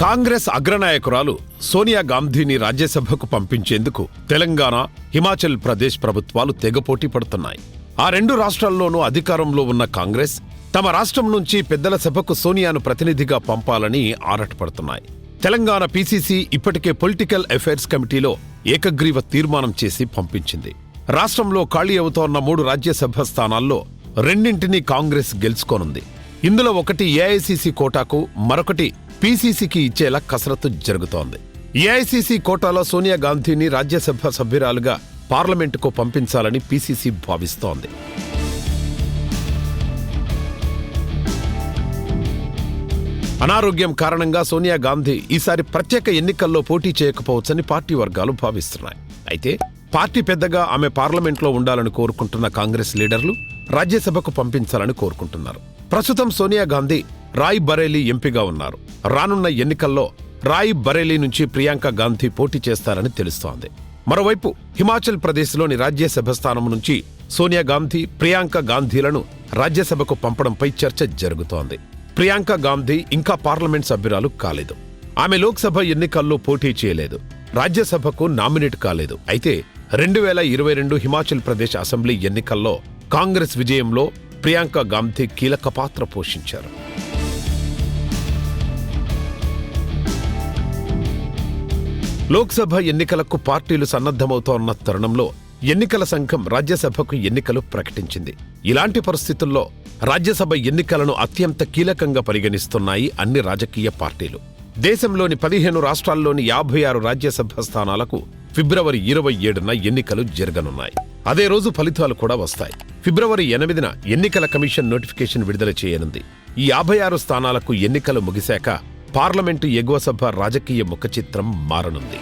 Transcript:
కాంగ్రెస్ అగ్రనాయకురాలు సోనియా గాంధీని రాజ్యసభకు పంపించేందుకు తెలంగాణ హిమాచల్ ప్రదేశ్ ప్రభుత్వాలు తెగపోటీ పడుతున్నాయి. ఆ రెండు రాష్ట్రాల్లోనూ అధికారంలో ఉన్న కాంగ్రెస్ తమ రాష్ట్రం నుంచి పెద్దల సభకు సోనియాను ప్రతినిధిగా పంపాలని ఆరాటపడుతున్నాయి. తెలంగాణ పీసీసీ ఇప్పటికే పొలిటికల్ అఫైర్స్ కమిటీలో ఏకగ్రీవ తీర్మానం చేసి పంపించింది. రాష్ట్రంలో ఖాళీ అవుతోన్న మూడు రాజ్యసభ స్థానాల్లో రెండింటినీ కాంగ్రెస్ గెలుచుకోనుంది. ఇందులో ఒకటి ఏఐసీసీ కోటాకు మరొకటి పీసీసీకి ఇచ్చేలా కసరత్తు జరుగుతోంది. ఏఐసీసీ కోటాలో సోనియా గాంధీని రాజ్యసభ సభ్యురాలుగా పార్లమెంటుకు పంపించాలని పీసీసీ భావిస్తోంది. అనారోగ్యం కారణంగా సోనియా గాంధీ ఈసారి ప్రత్యేక ఎన్నికల్లో పోటీ చేయకపోవచ్చని పార్టీ వర్గాలు భావిస్తున్నాయి. అయితే పార్టీ పెద్దగా ఆమె పార్లమెంట్లో ఉండాలని కోరుకుంటున్న కాంగ్రెస్ లీడర్లు రాజ్యసభకు పంపించాలని కోరుకుంటున్నారు. ప్రస్తుతం సోనియా గాంధీ రాయ్ బరేలీ ఎంపీగా ఉన్నారు. రానున్న ఎన్నికల్లో రాయ్ బరేలీ నుంచి ప్రియాంక గాంధీ పోటీ చేస్తారని తెలుస్తోంది. మరోవైపు హిమాచల్ ప్రదేశ్లోని రాజ్యసభ స్థానం నుంచి సోనియా గాంధీ ప్రియాంక గాంధీలను రాజ్యసభకు పంపడంపై చర్చ జరుగుతోంది. ప్రియాంక గాంధీ ఇంకా పార్లమెంట్ సభ్యురాలు కాలేదు. ఆమె లోక్సభ ఎన్నికల్లో పోటీ చేయలేదు. రాజ్యసభకు నామినేట్ కాలేదు. అయితే రెండు వేల ఇరవై రెండు హిమాచల్ ప్రదేశ్ అసెంబ్లీ ఎన్నికల్లో కాంగ్రెస్ విజయంలో ప్రియాంక గాంధీ కీలక పాత్ర పోషించారు. లోక్సభ ఎన్నికలకు పార్టీలు సన్నద్ధమవుతోన్న తరుణంలో ఎన్నికల సంఘం రాజ్యసభకు ఎన్నికలు ప్రకటించింది. ఇలాంటి పరిస్థితుల్లో రాజ్యసభ ఎన్నికలను అత్యంత కీలకంగా పరిగణిస్తున్నాయి అన్ని రాజకీయ పార్టీలు. దేశంలోని పదిహేను రాష్ట్రాల్లోని యాభై ఆరు రాజ్యసభ స్థానాలకు ఫిబ్రవరి ఇరవై ఏడున ఎన్నికలు జరగనున్నాయి. అదే రోజు ఫలితాలు కూడా వస్తాయి. ఫిబ్రవరి ఎనిమిదిన ఎన్నికల కమిషన్ నోటిఫికేషన్ విడుదల చేయనుంది. ఈ యాభై ఆరు స్థానాలకు ఎన్నికలు ముగిశాక పార్లమెంటు ఎగువ సభ రాజకీయ ముఖచిత్రం మారనుంది.